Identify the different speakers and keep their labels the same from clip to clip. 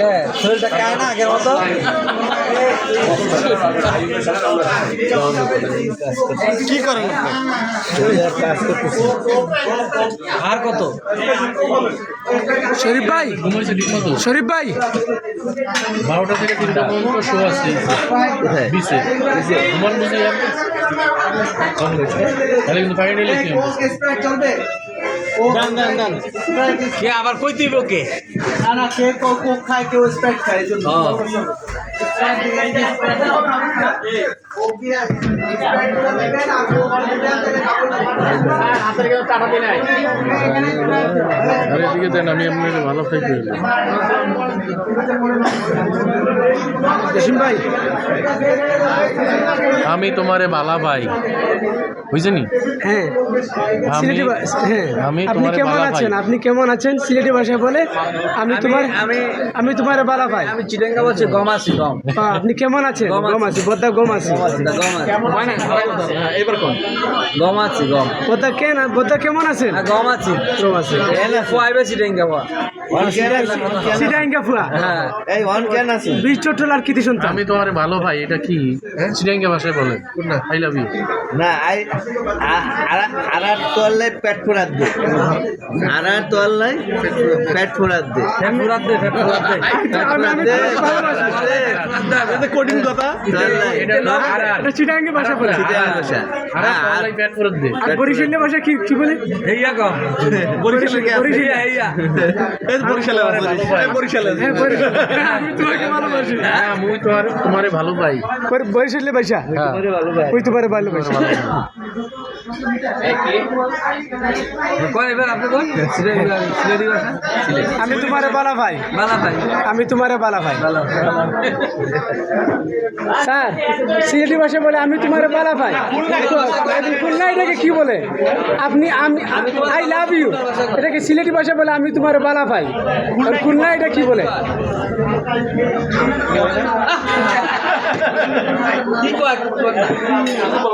Speaker 1: হ্যাঁ শরীরটা কায় না আগের মতো?
Speaker 2: কি করেন?
Speaker 1: আর কত?
Speaker 3: শরীফ ভাই?
Speaker 4: ঘুমাইছে
Speaker 3: শরীফ ভাই?
Speaker 4: বারোটা থেকে তিনটা পর্যন্ত শো আছে।
Speaker 1: কোথায়
Speaker 4: বিচে ঘুমান বুঝে তাহলে কিন্তু ফাইনালি
Speaker 1: কে আবার কই দিব কে?
Speaker 2: না না কে কোক খায় কেউ স্প্রাইট খায় জন্য।
Speaker 4: আর এদিকে দেন আমি আপনার ভালো
Speaker 3: ভাই।
Speaker 4: আমি তোমারে বালা ভাই। বুঝছেনি
Speaker 3: হ্যাঁ।
Speaker 4: আমি-
Speaker 3: হ্যাঁ।
Speaker 4: আমি
Speaker 3: আপনি কেমন আছেন? আপনি কেমন আছেন? সিলেটি ভাষায় বলে আমি তোমার
Speaker 1: আমি
Speaker 3: আমি তোমার বালা ভাই।
Speaker 1: আমি চিটাঙ্গা বলছি গম আছি গম।
Speaker 3: আপনি কেমন আছেন?
Speaker 1: গম
Speaker 3: গম আছি বদ্দা গম আছি।
Speaker 1: গম আছে। গম আছি।
Speaker 4: কোন?
Speaker 1: গম আছি গম।
Speaker 3: বদ্দা কেন বদ্দা কেমন আছে
Speaker 1: হ্যাঁ, গম আছে।
Speaker 3: গম আছে।
Speaker 1: এনে ফুয়াইবে চিটাঙ্গা
Speaker 3: ফুয়া?
Speaker 1: হ্যাঁ। এই ওয়ান কেন আছে।
Speaker 3: বীজ চট্টল আর কৃতি সন্তান।
Speaker 4: আমি তোমার ভালো ভাই এটা কি? চিরাঙ্গা ভাষায় বলে আই লাভ ইউ
Speaker 2: না আই আরার তোয়াল্লাই পেট ফোড়াত দে। আরার তোয়াল্লাই পেট দে।
Speaker 1: ফুরাত দে ফুরাত দে।
Speaker 2: কঠিন কথা।
Speaker 4: এটা আর
Speaker 3: এটা চিটাঙ্গি ভাষা।
Speaker 4: আর পেট দে।
Speaker 3: আর বরিশালের ভাষা কি কি বলে?
Speaker 1: হেইয়া হেইয়া।
Speaker 2: বরিশালে বরিশালে
Speaker 3: আমি তোমাকে ভালোবাসি।
Speaker 4: হ্যাঁ আমি তোমার তোমারে ভালো
Speaker 3: বরিশালের
Speaker 4: হ্যাঁ।
Speaker 3: ওই তোমারে ভালো
Speaker 1: কোন
Speaker 3: আমি তোমার বালা ভাই।
Speaker 1: বালা ভাই
Speaker 3: আমি তোমার বালা ভাই। স্যার সিলেটি ভাষা বলে আমি তোমার বালা ভাই। খুলনা এটাকে কি বলে? আপনি আমি আই লাভ ইউ এটাকে সিলেটি ভাষা বলে আমি তোমার বালা ভাই। খুলনা এটা কি বলে?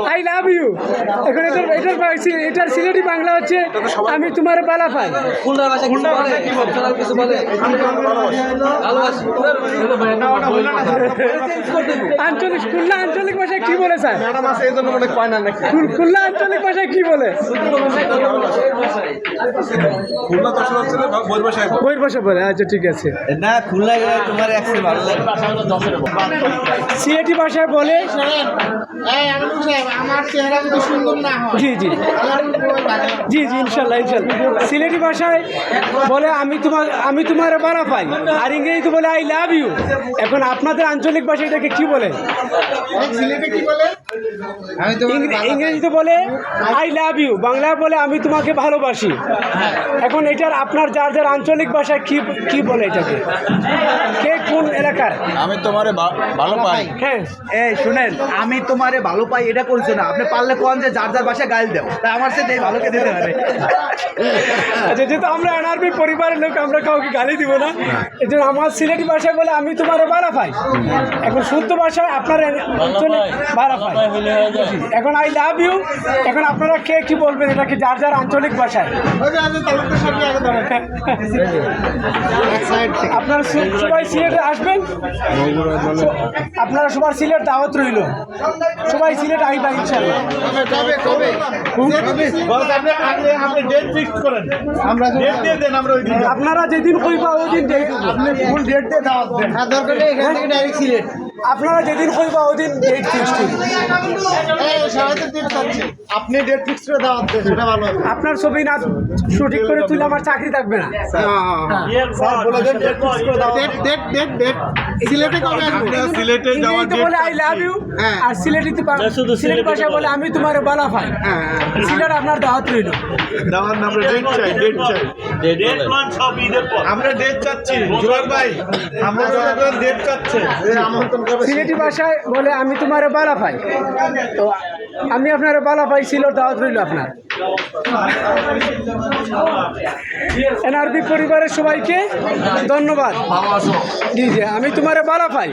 Speaker 3: আই লাভ ইউ এখন এটার এটার এটার সিলেটি বাংলা হচ্ছে আমি তোমার বালা ভাই
Speaker 1: খুলনা ভাষা কিছু বলে কিছু বলে ভালোবাসি
Speaker 3: আঞ্চলিক খুলনা আঞ্চলিক ভাষায় কি বলে স্যার
Speaker 2: ম্যাডাম আছে এই মনে কয় না নাকি
Speaker 3: খুল- খুলনা আঞ্চলিক ভাষায় কি বলে বইয়ের ভাষা বলে আচ্ছা ঠিক আছে
Speaker 2: না খুলনা তোমার একশো ভালো লাগে
Speaker 3: সিলেটি ভাষায় বলে? জি জি। জি জি ইনশাল্লাহ ইনশাল্লাহ। সিলেটি ভাষায় বলে আমি তোমার আমি তোমার বাড়া পাই। আর ইংরেজিতে বলে আই লাভ ইউ এখন আপনাদের আঞ্চলিক ভাষা এটাকে কি বলে? ইংরে- ইংরেজিতে বলে আই লাভ ইউ বাংলায় বলে আমি তোমাকে ভালোবাসি। এখন এটার আপনার যার যার আঞ্চলিক ভাষায় কি কি বলে এটাকে? কে কোন এলাকার?
Speaker 2: আমি তোমারে ভালো পাই।
Speaker 3: হ্যাঁ
Speaker 2: এই শুনেন আমি তোমারে ভালো পাই এটা করছে না। আপনি পারলে কোন যে যার যার বাসায় গাইল দেও। তা আমার সাথে ভালোকে দিতে পারে
Speaker 3: আচ্ছা যেহেতু আমরা এনআরবি পরিবারের লোক আমরা কাউকে গালি দিব না। এই জন্য আমার সিলেটি ভাষায় বলে আমি তোমার বাড়া পাই। এখন শুদ্ধ ভাষায় আপনার অঞ্চলে বাড়া পাই এখন আই লাভ ইউ এখন আপনারা কে কি বলবেন? এটাকে যার যার আঞ্চলিক ভাষায়? আপনারা সবাই সিলেটে আসবেন? আপনারা সবার সিলেট দাওয়াত রইল। সবাই সিলেট আইবা ইনশাল্লাহ
Speaker 2: আপনি ডেট ফিক্স করেন। আমরা ডেট দিয়ে দেন আমরা ওই দিন
Speaker 3: আপনারা যেদিন কইবা ওই দিন ডেট
Speaker 2: আপনি ফুল ডেট দিয়ে দাওয়াত দেন। দরকার নেই এখান থেকে ডাইরেক্ট সিলেট।
Speaker 3: আপনারা যেদিন কইবা ওই দিন ডেট ফিক্স
Speaker 2: আপনি ডেট ফিক্স করে দাওয়াত দেন সেটা ভালো
Speaker 3: আপনার ছবি না শুটিং করে তুলে আমার চাকরি থাকবে না।
Speaker 2: স্যার বলে দেন ডেট ফিক্স করে দাওয়াত ডেট ডেট ডেট ডেট সিলেটে কবে আসবে? সিলেটে যাওয়ার
Speaker 3: ইংরেজিতে বলে আই লাভ ইউ আর সিলেটিতে সিলেট ভাষায় বলে আমি তোমার বালা ভাই। সিলেট আপনার দাওয়াত রইল।
Speaker 2: দাওয়ার নামে ডেট চাই ডেট চাই।
Speaker 1: ডেট
Speaker 2: আমরা ডেট চাচ্ছি। জুয়ার ভাই আমরা ডেট চাচ্ছে। আমন্ত্রণ
Speaker 3: সিলেটি ভাষায় বলে আমি তোমার বালা ভাই তো আমি আপনার বালা ভাই ছিল দাওয়াত রইল আপনার। এনআরবি পরিবারের সবাইকে ধন্যবাদ। জি জি আমি তোমার বালা
Speaker 4: তোমার